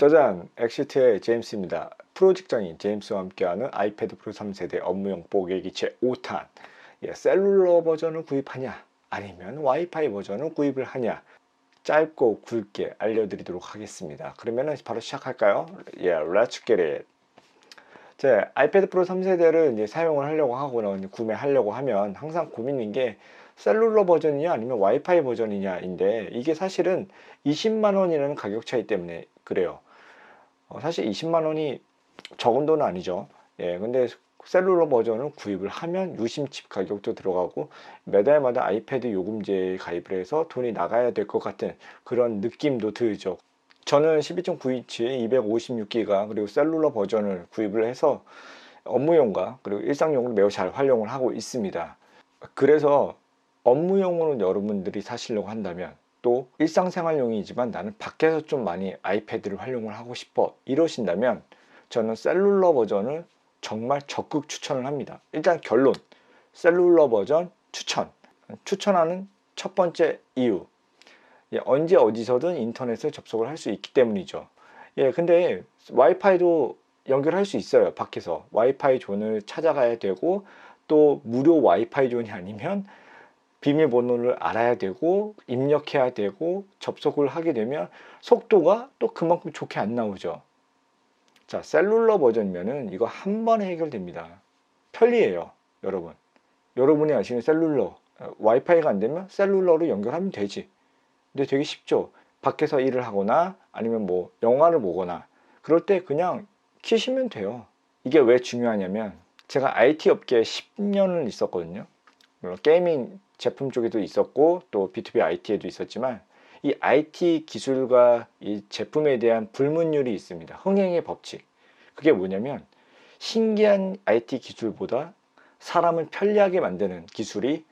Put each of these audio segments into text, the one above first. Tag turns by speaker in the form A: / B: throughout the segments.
A: 짜잔 엑시트의 제임스입니다. 프로 직장인 제임스와 함께하는 아이패드 프로 3세대 업무용 제 5탄 예, 셀룰러 버전을 구입하냐 아니면 와이파이 버전을 구입을 하냐 짧고 굵게 알려드리도록 하겠습니다. 그러면 바로 시작할까요? 예, let's get it. 제 아이패드 프로 3세대를 이제 사용을 하려고 하거나 구매하려고 하면 항상 고민인 게 셀룰러 버전이냐 아니면 와이파이 버전이냐인데 이게 사실은 20만 원이라는 가격 차이 때문에 그래요. 어, 사실 20만 원이 적은 돈은 아니죠. 예, 근데 셀룰러 버전을 구입을 하면 유심칩 가격도 들어가고 매달마다 아이패드 요금제에 가입을 해서 돈이 나가야 될 것 같은 그런 느낌도 들죠. 저는 12.9인치 256기가 그리고 셀룰러 버전을 구입을 해서 업무용과 그리고 일상용으로 매우 잘 활용을 하고 있습니다. 그래서 업무용으로 여러분들이 사시려고 한다면 또 일상생활용이지만 나는 밖에서 좀 많이 아이패드를 활용을 하고 싶어 이러신다면 저는 셀룰러 버전을 정말 적극 추천을 합니다. 일단 결론 셀룰러 버전 추천 추천하는 첫 번째 이유 예, 언제 어디서든 인터넷에 접속을 할 수 있기 때문이죠. 예, 근데 와이파이도 연결할 수 있어요. 밖에서 와이파이 존을 찾아가야 되고 또 무료 와이파이 존이 아니면 비밀번호를 알아야 되고 입력해야 되고 접속을 하게 되면 속도가 또 그만큼 좋게 안 나오죠. 자, 셀룰러 버전이면은 이거 한 번에 해결됩니다. 편리해요, 여러분. 여러분이 아시는 셀룰러, 어, 와이파이가 안 되면 셀룰러로 연결하면 되지. 근데 되게 쉽죠. 밖에서 일을 하거나 아니면 뭐 영화를 보거나 그럴 때 그냥 키시면 돼요. 이게 왜 중요하냐면 제가 IT 업계에 10년을 있었거든요. 물론 게이밍 제품 쪽에도 있었고 또 B2B IT에도 있었지만 이 IT 기술과 이 제품에 대한 불문율이 있습니다. 흥행의 법칙. 그게 뭐냐면 신기한 IT 기술보다 사람을 편리하게 만드는 기술이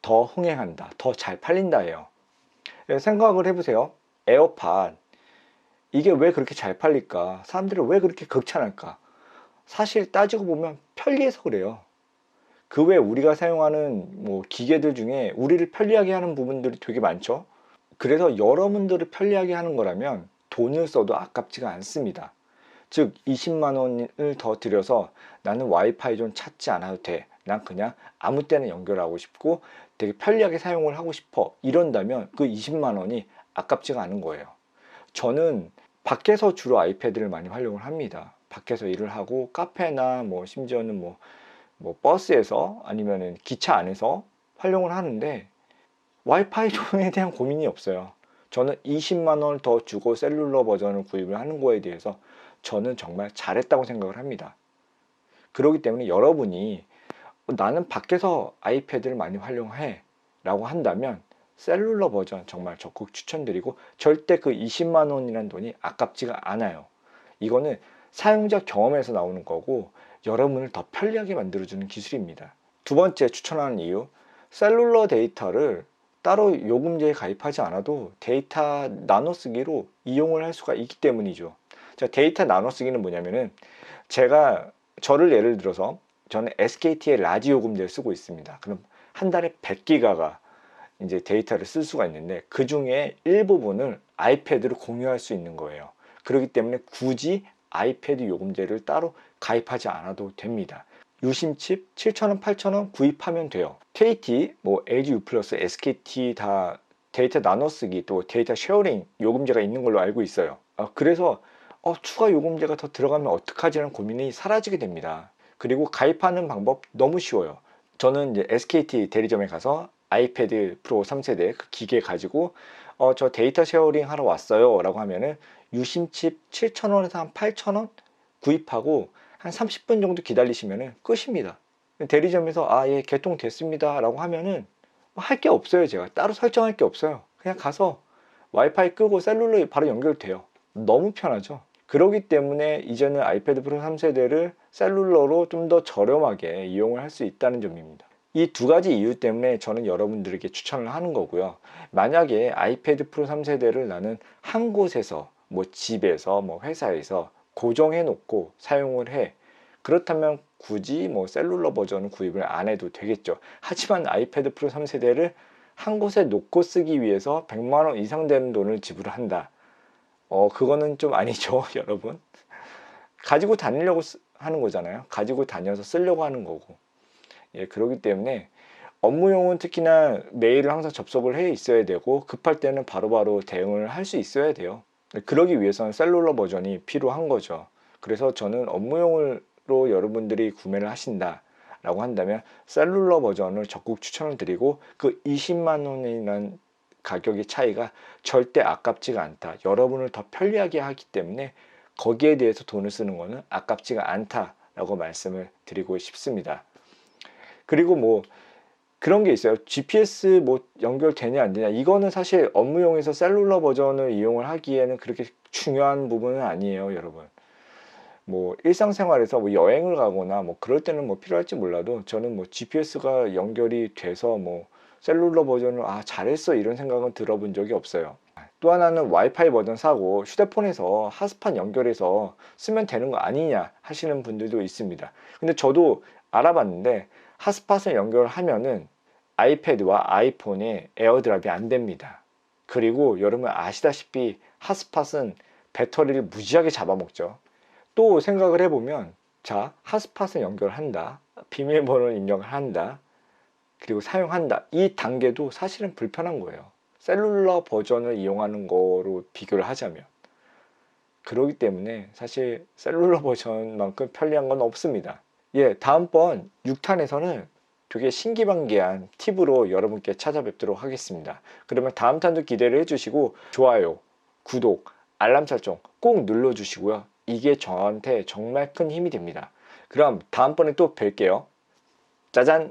A: 더 흥행한다. 더 잘 팔린다예요. 예, 생각을 해보세요. 에어팟. 이게 왜 그렇게 잘 팔릴까? 사람들이 왜 그렇게 극찬할까? 사실 따지고 보면 편리해서 그래요. 그 외 우리가 사용하는 뭐 기계들 중에 우리를 편리하게 하는 부분들이 되게 많죠. 그래서 여러분들을 편리하게 하는 거라면 돈을 써도 아깝지가 않습니다. 즉 20만 원을 더 들여서 나는 와이파이 좀 찾지 않아도 돼. 난 그냥 아무 때나 연결하고 싶고 되게 편리하게 사용을 하고 싶어. 이런다면 그 20만 원이 아깝지가 않은 거예요. 저는 밖에서 주로 아이패드를 많이 활용을 합니다. 밖에서 일을 하고 카페나 뭐 심지어는 뭐, 뭐 버스에서 아니면은 기차 안에서 활용을 하는데 와이파이 존에 대한 고민이 없어요. 저는 20만 원을 더 주고 셀룰러 버전을 구입을 하는 거에 대해서 저는 정말 잘했다고 생각을 합니다. 그렇기 때문에 여러분이 나는 밖에서 아이패드를 많이 활용해 라고 한다면 셀룰러 버전 정말 적극 추천드리고 절대 그 20만 원이라는 돈이 아깝지가 않아요. 이거는 사용자 경험에서 나오는 거고 여러분을 더 편리하게 만들어주는 기술입니다. 두 번째 추천하는 이유 셀룰러 데이터를 따로 요금제에 가입하지 않아도 데이터 나눠쓰기로 이용을 할 수가 있기 때문이죠. 자, 데이터 나눠쓰기는 뭐냐면은 제가 저를 예를 들어서 저는 SKT의 라지 요금제를 쓰고 있습니다. 그럼 한 달에 100기가가 이제 데이터를 쓸 수가 있는데 그 중에 일부분을 아이패드로 공유할 수 있는 거예요. 그렇기 때문에 굳이 아이패드 요금제를 따로 가입하지 않아도 됩니다. 유심칩 7,000원, 8,000원 구입하면 돼요. KT, 뭐 LG U 플러스, SKT 다 데이터 나눠쓰기 또 데이터 쉐어링 요금제가 있는 걸로 알고 있어요. 아, 그래서 어, 추가 요금제가 더 들어가면 어떡하지라는 고민이 사라지게 됩니다. 그리고 가입하는 방법 너무 쉬워요. 저는 이제 SKT 대리점에 가서 아이패드 프로 3세대 그 기계 가지고 어, 저 데이터 쉐어링 하러 왔어요 라고 하면은 유심칩 7,000원에서 한 8,000원 구입하고 한 30분 정도 기다리시면 끝입니다. 대리점에서 아, 예, 개통됐습니다. 라고 하면은 뭐 할게 없어요. 제가 따로 설정할 게 없어요. 그냥 가서 와이파이 끄고 셀룰러 바로 연결돼요. 너무 편하죠. 그러기 때문에 이제는 아이패드 프로 3세대를 셀룰러로 좀 더 저렴하게 이용을 할 수 있다는 점입니다. 이 두 가지 이유 때문에 저는 여러분들에게 추천을 하는 거고요. 만약에 아이패드 프로 3세대를 나는 한 곳에서 뭐 집에서 뭐 회사에서 고정해 놓고 사용을 해. 그렇다면 굳이 뭐 셀룰러 버전을 구입을 안 해도 되겠죠. 하지만 아이패드 프로 3세대를 한 곳에 놓고 쓰기 위해서 100만 원 이상 되는 돈을 지불한다. 어 그거는 좀 아니죠 여러분 가지고 다니려고 쓰- 하는 거잖아요 가지고 다녀서 쓰려고 하는 거고 예 그렇기 때문에 업무용은 특히나 메일을 항상 접속을 해 있어야 되고 급할 때는 바로바로 대응을 할 수 있어야 돼요 그러기 위해서는 셀룰러 버전이 필요한 거죠 그래서 저는 업무용으로 여러분들이 구매를 하신다 라고 한다면 셀룰러 버전을 적극 추천을 드리고 그 20만 원이라는 가격의 차이가 절대 아깝지가 않다. 여러분을 더 편리하게 하기 때문에 거기에 대해서 돈을 쓰는 거는 아깝지가 않다라고 말씀을 드리고 싶습니다. 그리고 뭐 그런 게 있어요. GPS 뭐 연결되냐 안 되냐 이거는 사실 업무용에서 셀룰러 버전을 이용을 하기에는 그렇게 중요한 부분은 아니에요, 여러분. 뭐 일상생활에서 뭐 여행을 가거나 뭐 그럴 때는 뭐 필요할지 몰라도 저는 뭐 GPS가 연결이 돼서 뭐 셀룰러 버전을 아 잘했어 이런 생각은 들어본 적이 없어요. 또 하나는 와이파이 버전 사고 휴대폰에서 핫스팟 연결해서 쓰면 되는 거 아니냐 하시는 분들도 있습니다. 근데 저도 알아봤는데 핫스팟을 연결하면은 아이패드와 아이폰에 에어드랍이 안 됩니다. 그리고 여러분 아시다시피 핫스팟은 배터리를 무지하게 잡아먹죠. 또 생각을 해보면 자 핫스팟을 연결한다 비밀번호를 입력을 한다 그리고 사용한다 이 단계도 사실은 불편한 거예요 셀룰러 버전을 이용하는 거로 비교를 하자면 그러기 때문에 사실 셀룰러 버전만큼 편리한 건 없습니다 예 다음번 6탄에서는 되게 신기반기한 팁으로 여러분께 찾아뵙도록 하겠습니다 그러면 다음 탄도 기대를 해주시고 좋아요 구독 알람 설정 꼭 눌러주시고요 이게 저한테 정말 큰 힘이 됩니다. 그럼 다음번에 또 뵐게요. 짜잔!